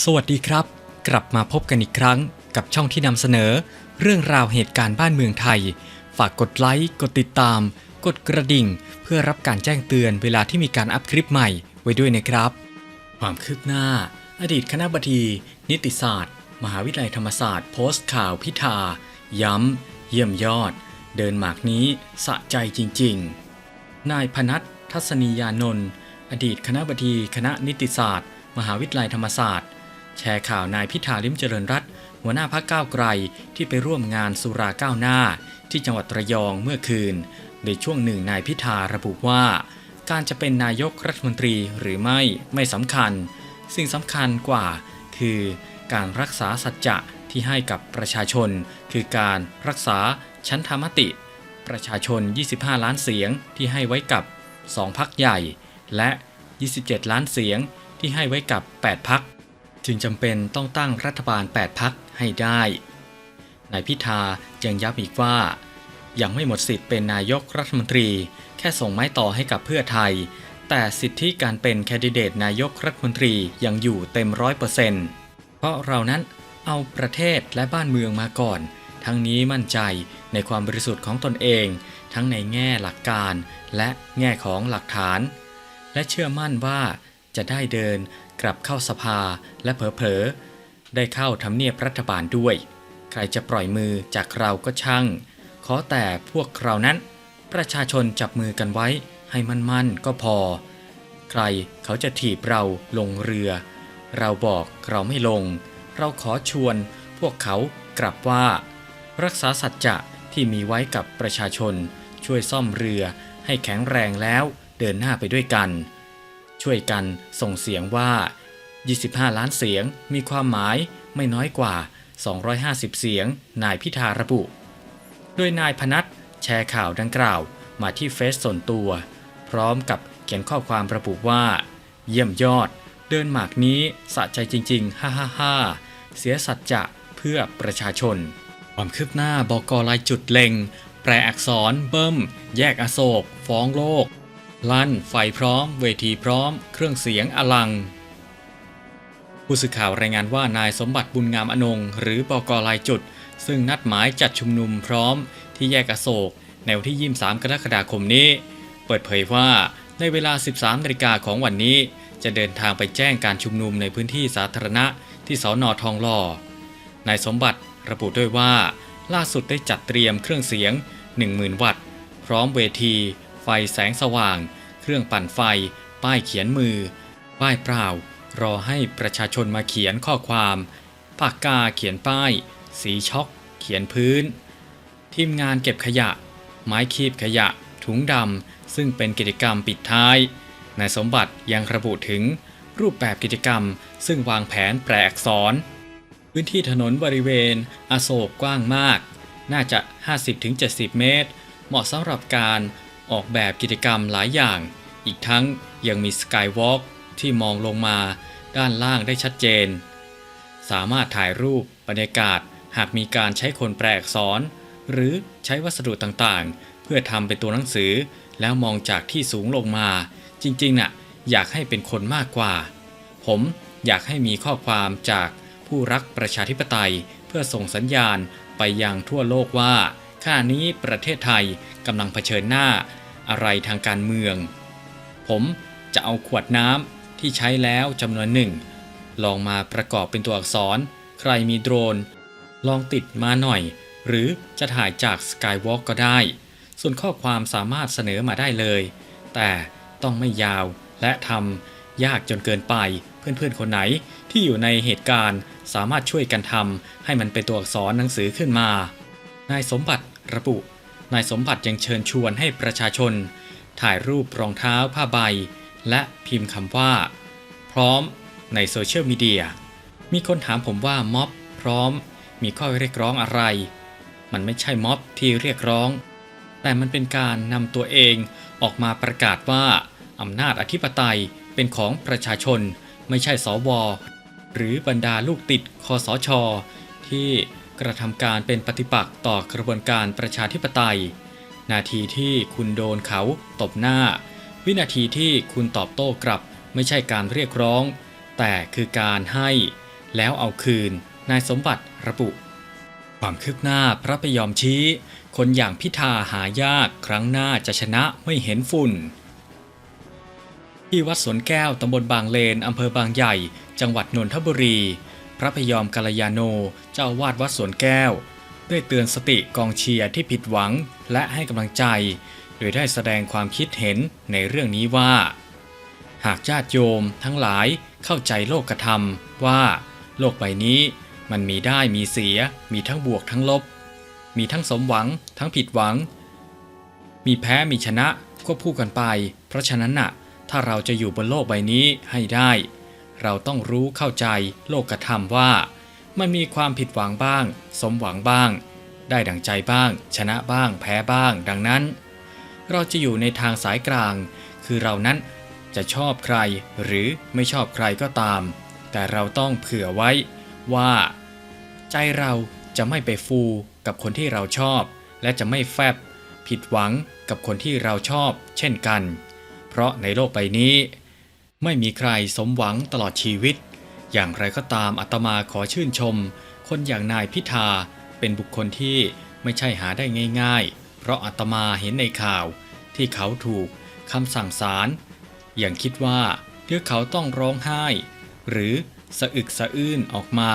สวัสดีครับ กลับมาพบกันอีกครั้งกับช่องที่นำเสนอ เรื่องราวเหตุการณ์บ้านเมืองไทย ฝากกดไลค์ กดติดตาม กดกระดิ่ง เพื่อรับการแจ้งเตือนเวลาที่มีการอัพคลิปใหม่ไว้ด้วยนะครับ ความคืบหน้า อดีตคณะบดี นิติศาสตร์ มหาวิทยาลัยธรรมศาสตร์ โพสต์ข่าวพิธา ย้ำ เยี่ยมยอด เดินหมากนี้สะใจจริง ๆ นายพนัททัศนียานนท์อดีตคณะบดีคณะนิติศาสตร์ มหาวิทยาลัยธรรมศาสตร์ แชร์ข่าวนายพิธาลิมเจริญรัตหัวหน้าพักก้าวไกลที่ไปร่วมงานสุราก้าวหน้า ที่จังหวัดระยองเมื่อคืนในช่วงหนึ่งนายพิธาระบุว่า การจะเป็นนายกรัฐมนตรีหรือไม่ไม่สำคัญ สิ่งสำคัญกว่า คือการรักษาสัจจะที่ให้กับประชาชน คือการรักษาชั้นธรรมติ ประชาชน 25 ล้านเสียงที่ให้ไว้กับ 2พักใหญ่ และ 27 ล้านเสียงที่ให้ไว้กับ 8พัก จึงจำเป็นต้องตั้งรัฐบาล 8 พักให้ได้ นายพิธายังย้ำอีกว่า ยังไม่หมดสิทธิ์เป็นนายกรัฐมนตรี แค่ส่งไม้ต่อให้กับเพื่อไทย แต่สิทธิการเป็นแคนดิเดตนายกรัฐมนตรียังอยู่เต็มร้อยเปอร์เซ็นต์เพราะเรานั้นเอาประเทศและบ้านเมืองมาก่อน ทั้งนี้มั่นใจในความบริสุทธิ์ของตนเอง ทั้งในแง่หลักการและแง่ของหลักฐาน และเชื่อมั่นว่าจะได้เดิน กลับเข้าสภาและเผลอๆได้เข้าทำเนียบรัฐบาลด้วย ใครจะปล่อยมือจากเราก็ช่าง ขอแต่พวกเรานั้น ประชาชนจับมือกันไว้ให้มั่นๆก็พอ ใครเขาจะถีบเราลงเรือ เราบอกเราไม่ลง เราขอชวนพวกเขากลับว่า รักษาสัจจะที่มีไว้กับประชาชนช่วยซ่อมเรือให้แข็งแรงแล้วเดินหน้าไปด้วยกัน ช่วยกันส่งเสียงว่า 25 ล้านเสียงมีความหมายไม่น้อยกว่า 250 เสียง นายพิธาระบุ โดยนายพนัทแชร์ข่าวดังกล่าวมาที่เฟซส่วนตัว พร้อมกับเขียนข้อความระบุว่า เยี่ยมยอด เดินหมากนี้สะใจจริง ๆ ฮ่าฮ่าฮ่าเสียสัจจะเพื่อประชาชน ความคืบหน้าบกลายจุดเล็ง แปลอักษรเบิ้มแยกอโศก ฟ้องโลก ลั่นไฟพร้อม เวทีพร้อม เครื่องเสียงอลัง ผู้สื่อข่าวรายงานว่านายสมบัติบุญงามอนง หรือบกลายจุด ซึ่งนัดหมายจัดชุมนุมพร้อม ที่แยกอโศกในวันที่ 23 กรกฎาคมนี้ เปิดเผยว่าในเวลา 13นาฬิกาของวันนี้ จะเดินทางไปแจ้งการชุมนุมในพื้นที่สาธารณะที่สอนอทองหล่อนายสมบัติระบุด้วยว่า ล่าสุดได้จัดเตรียมเครื่องเสียง 10,000 วัตต์ พร้อมเวที ไฟแสงสว่าง เครื่องปั่นไฟ ป้ายเขียนมือ ป้ายเปล่า รอให้ประชาชนมาเขียนข้อความปากกาเขียนป้าย สีช็อก เขียนพื้น ทีมงานเก็บขยะ ไม้คีบขยะ ถุงดำ ซึ่งเป็นกิจกรรมปิดท้ายนายสมบัติยังระบุถึงรูปแบบกิจกรรม ซึ่งวางแผนแปลอักษร พื้นที่ถนนบริเวณ อโศกกว้างมาก น่าจะ 50-70 เมตร เหมาะสำหรับการ ออกแบบกิจกรรมหลายอย่าง อีกทั้งยังมีสกายวอล์กที่มองลงมาด้านล่างได้ชัดเจน สามารถถ่ายรูปบรรยากาศหากมีการใช้คนแปลอักษร หรือใช้วัสดุต่างๆ เพื่อทำเป็นตัวหนังสือ แล้วมองจากที่สูงลงมา จริงๆน่ะอยากให้เป็นคนมากกว่า ผมอยากให้มีข้อความจากผู้รักประชาธิปไตย เพื่อส่งสัญญาณไปยังทั่วโลกว่า ขณะนี้ประเทศไทยกำลังเผชิญหน้าอะไรทางการเมือง ผมจะเอาขวดน้ำที่ใช้แล้วจำนวนหนึ่ง ลองมาประกอบเป็นตัวอักษร ใครมีโดรน ลองติดมาหน่อย หรือจะถ่ายจาก Skywalk ก็ได้ ส่วนข้อความสามารถเสนอมาได้เลย แต่ต้องไม่ยาวและทำยากจนเกินไป เพื่อนๆคนไหนที่อยู่ในเหตุการณ์สามารถช่วยกันทำให้มันเป็นตัวอักษรหนังสือขึ้นมา นายสมบัติ ระบุนายสมบัติยังเชิญชวนให้ประชาชน ถ่ายรูปรองเท้าผ้าใบ และพิมพ์คำว่า พร้อมในโซเชียลมีเดียมีคนถามผมว่าม็อบพร้อม มีข้อเรียกร้องอะไร มันไม่ใช่ม็อบที่เรียกร้อง แต่มันเป็นการนำตัวเองออกมาประกาศว่าอำนาจอธิปไตยเป็นของประชาชน ไม่ใช่สวหรือบรรดาลูกติดคอสชที่ กระทำการเป็นปฏิปักษ์ต่อกระบวนการประชาธิปไตย นาทีที่คุณโดนเขาตบหน้า วินาทีที่คุณตอบโต้กลับไม่ใช่การเรียกร้อง แต่คือการให้ แล้วเอาคืน นายสมบัติระบุ ความคืบหน้าพระพยอมชี้ คนอย่างพิธาหายากครั้งหน้าจะชนะไม่เห็นฝุ่นที่วัดสวนแก้วตำบลบางเลนอำเภอบางใหญ่ จังหวัดนนทบุรี ระพยอมกัลยาโนเจ้าวาดวัดสวนแก้ว ได้เตือนสติกองเชียร์ที่ผิดหวังและให้กำลังใจ โดยได้แสดงความคิดเห็นในเรื่องนี้ว่า หากญาติโยมทั้งหลายเข้าใจโลกธรรมว่า โลกใบนี้มันมีได้มีเสีย มีทั้งบวกทั้งลบ มีทั้งสมหวัง ทั้งผิดหวัง มีแพ้มีชนะควบคู่กันไป เพราะฉะนั้นน่ะ ถ้าเราจะอยู่บนโลกใบนี้ให้ได้ เราต้องรู้เข้าใจโลกธรรมว่า มันมีความผิดหวังบ้าง สมหวังบ้าง ได้ดังใจบ้าง ชนะบ้าง แพ้บ้าง ดังนั้น เราจะอยู่ในทางสายกลาง คือเรานั้นจะชอบใครหรือไม่ชอบใครก็ตาม แต่เราต้องเผื่อไว้ว่า ใจเราจะไม่ไปฟูกับคนที่เราชอบ และจะไม่แฟบผิดหวังกับคนที่เราชอบ เช่นกัน เพราะในโลกใบนี้ ไม่มีใครสมหวังตลอดชีวิต อย่างไรก็ตามอาตมาขอชื่นชม คนอย่างนายพิธาเป็นบุคคลที่ไม่ใช่หาได้ง่าย ๆ เพราะอาตมาเห็นในข่าวที่เขาถูกคำสั่งศาลอย่างคิดว่าเดี๋ยวเขาต้องร้องไห้ หรือสะอึกสะอื้นออกมา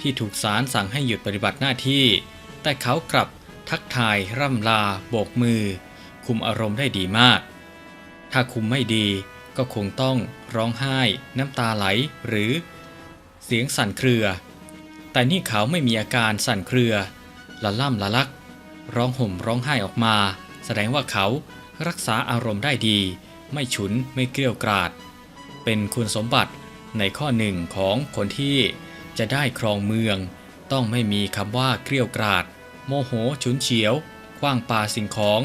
ที่ถูกศาลสั่งให้หยุดปฏิบัติหน้าที่ แต่เขากลับทักทายร่ำลาโบกมือ คุมอารมณ์ได้ดีมาก ถ้าคุมไม่ดี ก็คงต้องร้องไห้น้ำตาไหลหรือเสียงสั่นเครือ แต่นี่เขาไม่มีอาการสั่นเครือ ละล่ำละลัก ร้องห่มร้องไห้ออกมา แสดงว่าเขารักษาอารมณ์ได้ดี ไม่ฉุนไม่เกลียวกราด เป็นคุณสมบัติในข้อหนึ่งของคนที่จะได้ครองเมือง ต้องไม่มีคำว่าเกลียวกราด โมโหฉุนเฉียวคว้างปาสิ่งของ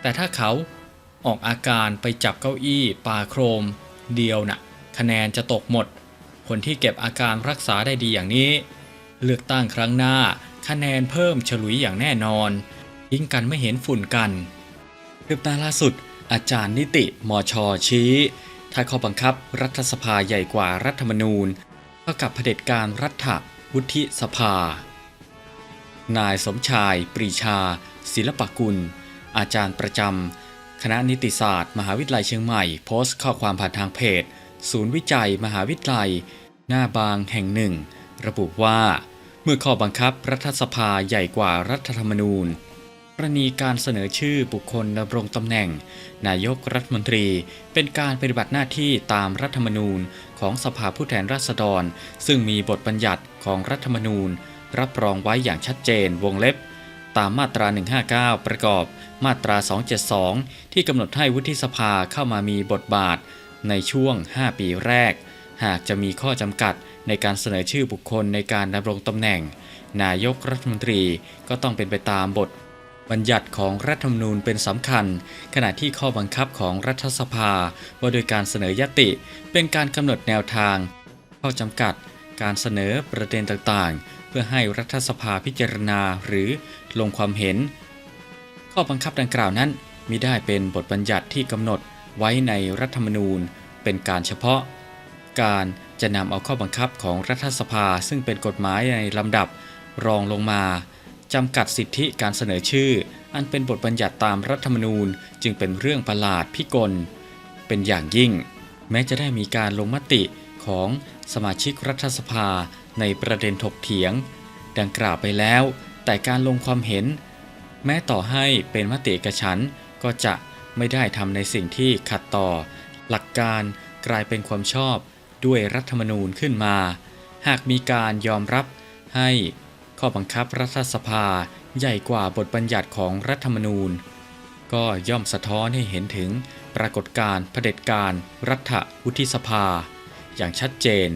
แต่ถ้าเขา ออกอาการไปจับเก้าอี้ปาโครม เดียวน่ะคะแนนจะตกหมด คนที่เก็บอาการรักษาได้ดีอย่างนี้ เลือกตั้งครั้งหน้าคะแนนเพิ่มฉลุยอย่างแน่นอน ยิงกันไม่เห็นฝุ่นกันคืบหน้าล่าสุด อาจารย์นิติมชชี้ ถ้าข้อบังคับรัฐสภาใหญ่กว่ารัฐธรรมนูญเท่ากับเผด็จการรัฐวุฒิสภา นายสมชาย ปรีชา ศิลปกุล อาจารย์ประจำ คณะนิติศาสตร์ มหาวิทยาลัยเชียงใหม่ โพสต์ข้อความผ่านทางเพจ ศูนย์วิจัย มหาวิทยาลัย หน้าบางแห่งหนึ่ง ระบุว่า เมื่อข้อบังคับรัฐสภาใหญ่กว่ารัฐธรรมนูญกรณีการเสนอชื่อบุคคลดำรงตำแหน่ง นายกรัฐมนตรี เป็นการปฏิบัติหน้าที่ตามรัฐธรรมนูญของสภาผู้แทนราษฎร ซึ่งมีบทบัญญัติของรัฐธรรมนูญ รับรองไว้อย่างชัดเจนวงเล็บ ตามมาตรา 159 ประกอบมาตรา 272 ที่กำหนดให้วุฒิสภาเข้ามามีบทบาท ในช่วง 5 ปีแรก หากจะมีข้อจำกัดในการเสนอชื่อบุคคลในการดำรงตำแหน่ง นายกรัฐมนตรีก็ต้องเป็นไปตามบท บัญญัติของรัฐธรรมนูญเป็นสำคัญ ขณะที่ข้อบังคับของรัฐสภา ว่าโดยการเสนอยติ เป็นการกำหนดแนวทาง ข้อจำกัด การเสนอประเด็นต่างๆ เพื่อให้รัฐสภาพิจารณาหรือลงความเห็น ข้อบังคับดังกล่าวนั้นมิได้เป็นบทบัญญัติที่กำหนดไว้ในรัฐธรรมนูญ เป็นการเฉพาะ การจะนำเอาข้อบังคับของรัฐสภาซึ่งเป็นกฎหมายในลำดับรองลงมาจำกัดสิทธิการเสนอชื่อ อันเป็นบทบัญญัติตามรัฐธรรมนูญจึงเป็นเรื่องประหลาดพิกล เป็นอย่างยิ่ง แม้จะได้มีการลงมติ ของสมาชิกรัฐสภาในประเด็นถกเถียง ดังกล่าวไปแล้ว แต่การลงความเห็น แม้ต่อให้เป็นมติเอกฉันก็จะไม่ได้ทำในสิ่งที่ขัดต่อ หลักการกลายเป็นความชอบด้วยรัฐธรรมนูญขึ้นมา หากมีการยอมรับให้ข้อบังคับรัฐสภาใหญ่กว่าบทบัญญัติของรัฐธรรมนูญ ก็ย่อมสะท้อนให้เห็นถึงปรากฏการณ์เผด็จการรัฐวุฒิสภา อย่างชัดเจน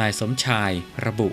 นายสมชายระบุ